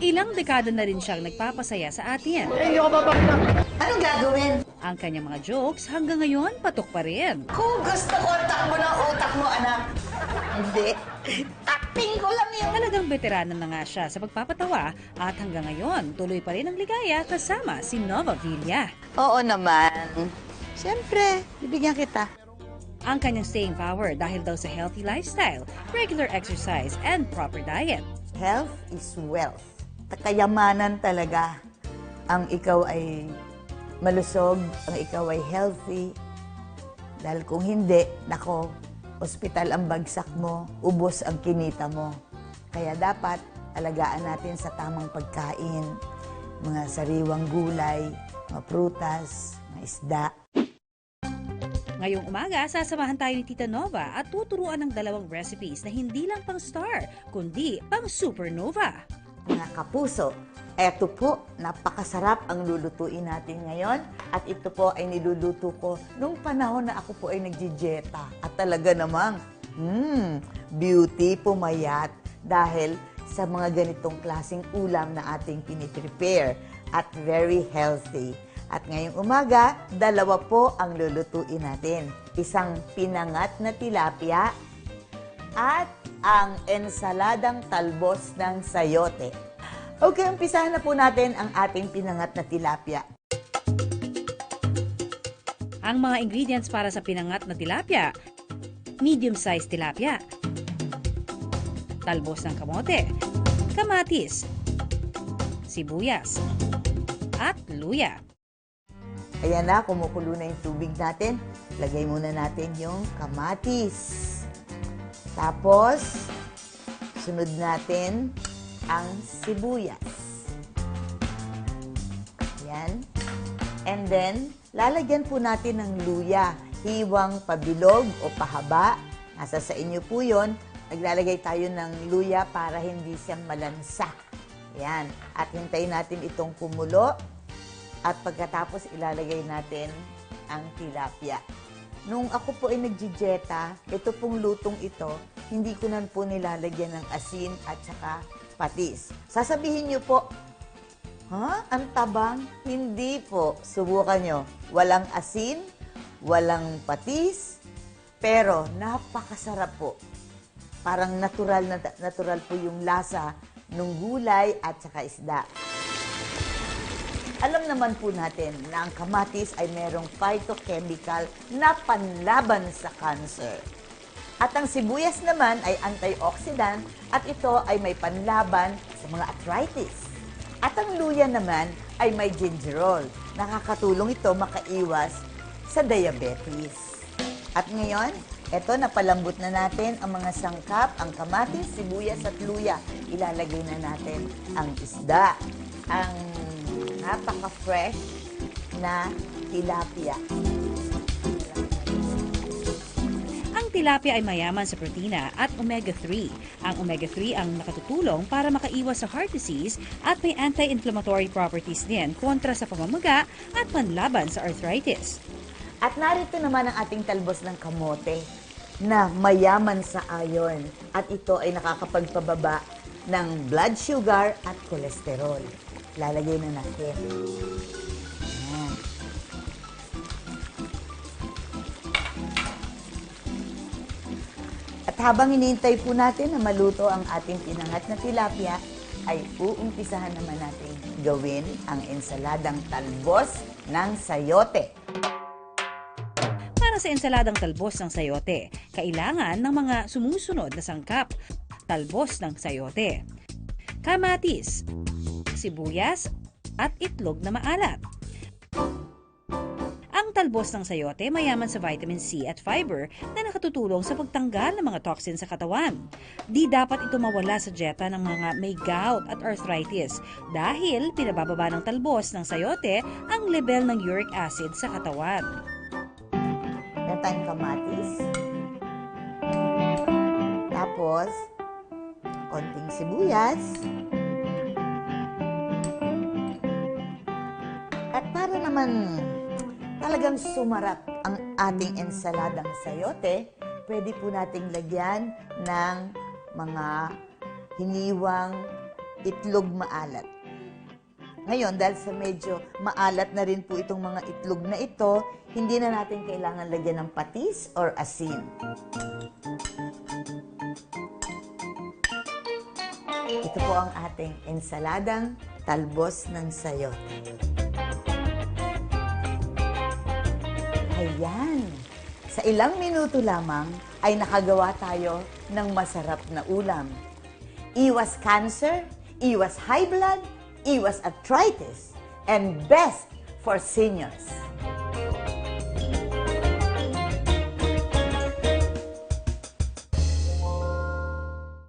Ilang dekada na rin siyang nagpapasaya sa atin. Anong gagawin? Ang kanyang mga jokes hanggang ngayon patok pa rin. Kung gusto ko, takbo ng utak mo, anak. Hindi. Acting ko lang yun. Talagang veterano na nga siya sa pagpapatawa at hanggang ngayon tuloy pa rin ang ligaya kasama si Nova Villa. Oo naman. Siyempre, bibigyan kita. Ang kanyang staying power dahil daw sa healthy lifestyle, regular exercise, and proper diet. Health is wealth. Kayamanan talaga ang ikaw ay malusog, ang ikaw ay healthy. Dahil kung hindi, nako, ospital ang bagsak mo, ubos ang kinita mo. Kaya dapat alagaan natin sa tamang pagkain, mga sariwang gulay, mga prutas, mga isda. Ngayong umaga, sasamahan tayo ni Tita Nova at tuturuan ng dalawang recipes na hindi lang pang star, kundi pang supernova. Mga kapuso, eto po, napakasarap ang lulutuin natin ngayon. At ito po ay niluluto ko nung panahon na ako po ay nagjijeta. At talaga namang, hmm, beauty pumayat dahil sa mga ganitong klasing ulam na ating piniprepare at very healthy. At ngayong umaga, dalawa po ang lulutuin natin. Isang pinangat na tilapia at ang ensaladang talbos ng sayote. Okay, umpisahan na po natin ang ating pinangat na tilapia. Ang mga ingredients para sa pinangat na tilapia. Medium-sized tilapia. Talbos ng kamote. Kamatis. Sibuyas. At luya. Ayan na, kumukulo na yung tubig natin. Lagay muna natin yung kamatis. Tapos, sunod natin ang sibuyas. Ayan. And then, lalagyan po natin ng luya. Hiwang pabilog o pahaba. Nasa sa inyo po yun. Naglalagay tayo ng luya para hindi siyang malansa. Ayan. At hintayin natin itong kumulo. At pagkatapos ilalagay natin ang tilapia. Nung ako po ay nagjijeta, ito pong lutong ito, hindi ko nan po nilalagyan ng asin at saka patis. Sasabihin niyo po, ha? Ang tabang? Hindi po. Subukan nyo. Walang asin, walang patis, pero napakasarap po. Parang natural na natural po yung lasa ng gulay at saka isda. Alam naman po natin na ang kamatis ay merong phytochemical na panlaban sa cancer. At ang sibuyas naman ay antioxidant at ito ay may panlaban sa mga arthritis. At ang luya naman ay may gingerol. Nakakatulong ito makaiwas sa diabetes. At ngayon, eto napalambot na natin ang mga sangkap, ang kamatis, sibuyas at luya. Ilalagay na natin ang isda, ang napaka-fresh na tilapia. Ang tilapia ay mayaman sa protina at omega-3. Ang omega-3 ang nakatutulong para makaiwas sa heart disease at may anti-inflammatory properties din kontra sa pamamaga at panlaban sa arthritis. At narito naman ang ating talbos ng kamote na mayaman sa iron at ito ay nakakapagpababa ng blood sugar at cholesterol. Lalagay na natin. Ayan. At habang hinihintay po natin na maluto ang ating pinangat na tilapia, ay uumpisahan naman natin gawin ang ensaladang talbos ng sayote. Para sa ensaladang talbos ng sayote, kailangan ng mga sumusunod na sangkap. Talbos ng sayote, kamatis, sibuyas, at itlog na maalat. Ang talbos ng sayote mayaman sa vitamin C at fiber na nakatutulong sa pagtanggal ng mga toxin sa katawan. Di dapat ito mawala sa dieta ng mga may gout at arthritis dahil pinabababa ng talbos ng sayote ang level ng uric acid sa katawan. Tayong kamatis. Tapos, konting sibuyas. Naman talagang sumarap ang ating ensaladang sayote, pwede po nating lagyan ng mga hiniwang itlog maalat. Ngayon, dahil sa medyo maalat na rin po itong mga itlog na ito, hindi na natin kailangan lagyan ng patis or asin. Ito po ang ating ensaladang talbos ng sayote. Ayan! Sa ilang minuto lamang ay nakagawa tayo ng masarap na ulam. Iwas cancer, iwas high blood, iwas arthritis, and best for seniors.